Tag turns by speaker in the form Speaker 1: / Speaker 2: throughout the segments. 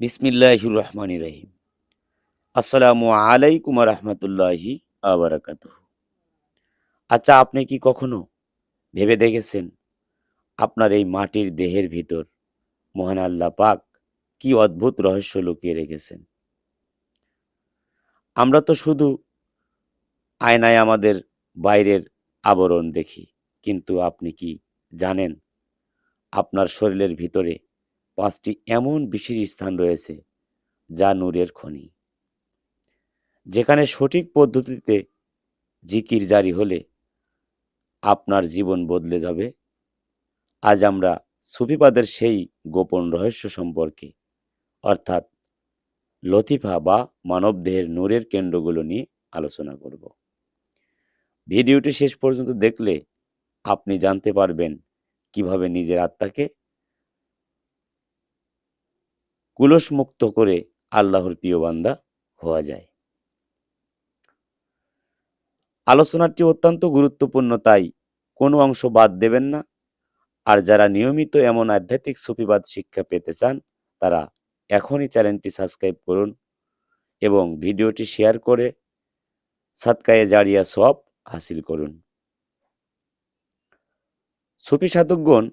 Speaker 1: বিসমিল্লাহির রহমান রহিম। আসসালামু আলাইকুম রহমতুল্লাহি আবরাকাত আচ্ছা আপনি কি কখনো ভেবে দেখেছেন আপনার এই মাটির দেহের ভিতর মহান আল্লাহ পাক কি অদ্ভুত রহস্য লুকিয়ে রেখেছেন? আমরা তো শুধু আয়নায় আমাদের বাইরের আবরণ দেখি, কিন্তু আপনি কি জানেন আপনার শরীরের ভিতরে পাঁচটি এমন বিশেষ স্থান রয়েছে যা নূরের খনি। যেখানে সঠিক পদ্ধতিতে জিকির জারি হলে আপনার জীবন বদলে যাবে। আজ আমরা সুফিবাদের সেই গোপন রহস্য সম্পর্কে, অর্থাৎ লতিফা বা মানবদেহের নূরের কেন্দ্রগুলো নিয়ে আলোচনা করব। ভিডিওটি শেষ পর্যন্ত দেখলে আপনি জানতে পারবেন কীভাবে নিজের আত্মাকে কুলসমুক্ত করে আল্লাহর প্রিয় বান্দা হওয়া যায়। আলোচনাটি অত্যন্ত গুরুত্বপূর্ণ, তাই কোনো অংশ বাদ দেবেন না। আর যারা নিয়মিত এমন আধ্যাত্মিক সুফিবাদ শিক্ষা পেতে চান, তারা এখনই চ্যানেলটি সাবস্ক্রাইব করুন এবং ভিডিওটি শেয়ার করে সাতকায়ে জারিয়া সব হাসিল করুন। সুফি সাধকগণ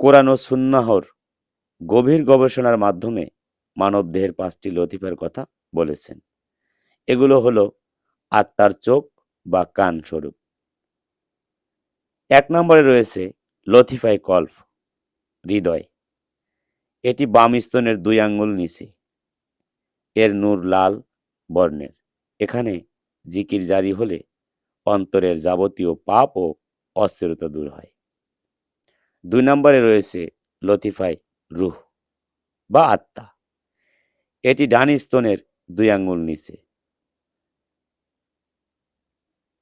Speaker 1: কোরআন ও সুন্নাহর গভীর গবেষণার মাধ্যমে মানবদেহের পাঁচটি লতিফার কথা বলেছেন। এগুলো হলো আত্মার চোখ বা কান স্বরূপ এক নম্বরে রয়েছে লতিফাই কল্ফ হৃদয়। এটি বাম স্তনের দুই আঙ্গুল নিচে। এর নূর লাল বর্ণের। এখানে জিকির জারি হলে অন্তরের যাবতীয় পাপ ও অস্থিরতা দূর হয়। দুই নম্বরে রয়েছে লতিফাই রুহ বা আত্মা। এটি ডান স্তনের দুই আঙ্গুল নিচে।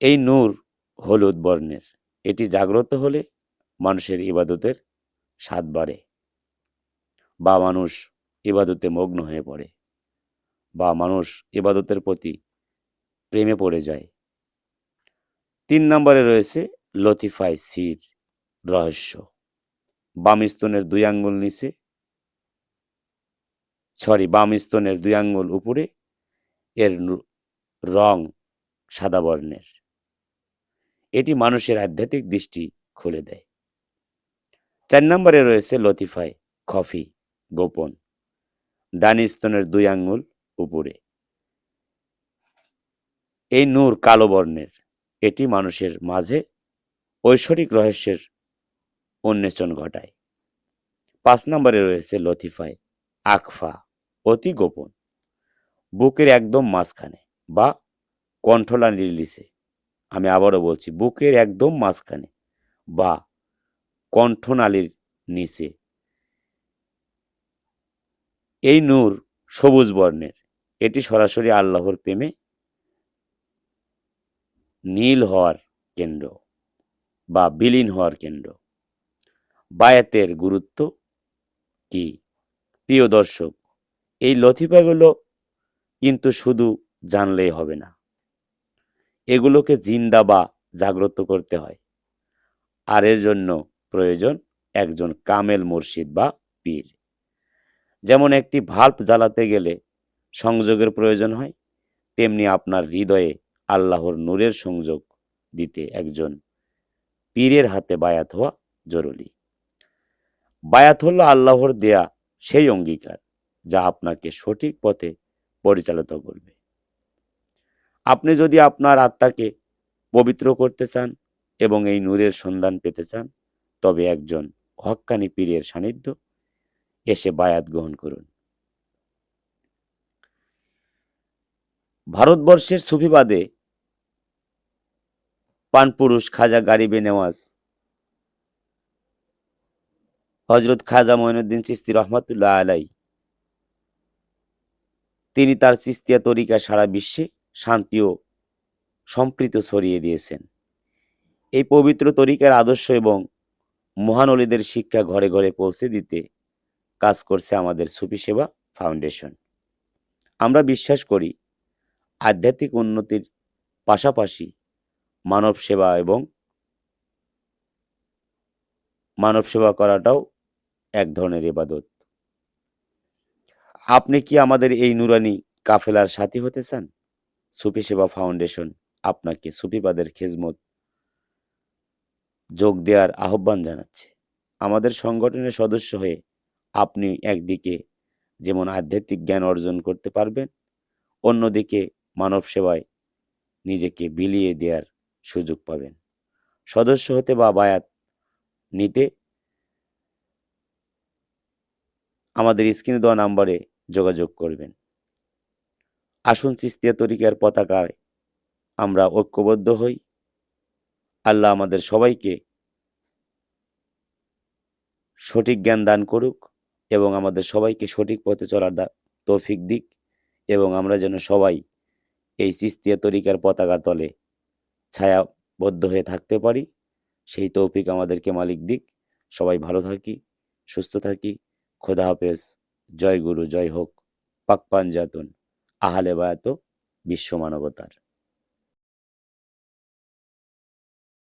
Speaker 1: এই নূর হলুদ বর্ণের। এটি জাগ্রত হলে মানুষের ইবাদতের স্বাদ বাড়ে। বা মানুষ ইবাদতে মগ্ন হয়ে পড়ে। বা মানুষ ইবাদতের প্রতি প্রেমে পড়ে যায়। তিন নম্বরে রয়েছে লতিফাই সির রহস্য। বাম স্তনের দুই আঙ্গুল নিচে সরি, বাম স্তনের দুই আঙ্গুল উপরে, এর রং সাদা বর্ণের। এটি মানুষের আধ্যাত্মিক দৃষ্টি খুলে দেয়। চার নম্বরে রয়েছে লতিফাই খফি গোপন। ডান স্তনের দুই আঙ্গুল উপরে। এই নূর কালো বর্ণের। এটি মানুষের মাঝে ঐশ্বরিক রহস্যের উন্মেষণ ঘটায়। পাঁচ নম্বরে রয়েছে লতিফাই, আকফা। অতি গোপন। বুকের একদম মাঝখানে বা কণ্ঠলা রিলিসে আমি আবারও বলছি, বুকের একদম মাঝখানে বা কণ্ঠনালীর নিচে। এই নূর সবুজ বর্ণের। এটি সরাসরি আল্লাহর প্রেমে নীল হওয়ার কেন্দ্র বা বিলীন হওয়ার কেন্দ্র। বায়াতের গুরুত্ব কি? প্রিয় দর্শক এই লতিফাগুলো কিন্তু শুধু জানলেই হবে না। এগুলোকে জিন্দা বা জাগ্রত করতে হয়। আর এর জন্য প্রয়োজন একজন কামেল মুর্শিদ বা পীর। যেমন একটি ভাল্ব জ্বালাতে গেলে সংযোগের প্রয়োজন হয়, তেমনি আপনার হৃদয়ে আল্লাহর নূরের সংযোগ দিতে একজন পীরের হাতে বায়াত হওয়া জরুরি। বায়াত হলো আল্লাহর দেয়া সেই অঙ্গীকার। যা আপনাকে সঠিক পথে পরিচালিত করবে। আপনি যদি আপনার আত্মাকে পবিত্র করতে চান এবং এই নূরের সন্ধান পেতে চান, তবে একজন হক্কানি পীরের সান্নিধ্য এসে বায়াত গ্রহণ করুন। ভারতবর্ষের সুফিবাদে পানপুরুষ খাজা গারিবে নেওয়াজ হজরত খাজা মঈনুদ্দিন চিস্তি রহমতুল্লাহ আলাই তিনি তার চিস্তিয়া তরিকা সারা বিশ্বে শান্তি ও সম্প্রীত ছড়িয়ে দিয়েছেন। এই পবিত্র তরিকার আদর্শ এবং মহান অলিদের শিক্ষা ঘরে ঘরে পৌঁছে দিতে কাজ করছে আমাদের সুফি সেবা ফাউন্ডেশন। আমরা বিশ্বাস করি, আধ্যাত্মিক উন্নতির পাশাপাশি মানব সেবা এবং মানব সেবা করাটাও এক ধরনের ইবাদত। আপনি কি আমাদের এই নুরানি কাফেলার সাথী হতে চান? সুফি সেবা ফাউন্ডেশন, আপনাকে সুফিবাদের খেজমত যোগ দেওয়ার আহ্বান জানাচ্ছে। আমাদের সংগঠনের সদস্য হয়ে আপনি একদিকে যেমন আধ্যাত্মিক জ্ঞান অর্জন করতে পারবেন, অন্যদিকে মানব সেবায় নিজেকে বিলিয়ে দেওয়ার সুযোগ পাবেন। সদস্য হতে বা বায়াত নিতে আমাদের স্ক্রিনে দেওয়া নাম্বারে যোগাযোগ করবেন। আসুন চিস্তিয়া তরিকার পতাকায় আমরা ঐক্যবদ্ধ হই। আল্লাহ আমাদের সবাইকে সঠিক জ্ঞান দান করুক এবং আমাদের সবাইকে সঠিক পথে চলার তৌফিক দিক এবং আমরা যেন সবাই এই চিস্তিয়া তরিকার পতাকার তলে ছায়াবদ্ধ হয়ে থাকতে পারি। সেই তৌফিক আমাদেরকে মালিক দিক। সবাই ভালো থাকি, সুস্থ থাকি। খোদা হাফেজ। জয় গুরু জয় হোক পাক পাঞ্জাতন আহালে বায়াত বিশ্ব মানবতার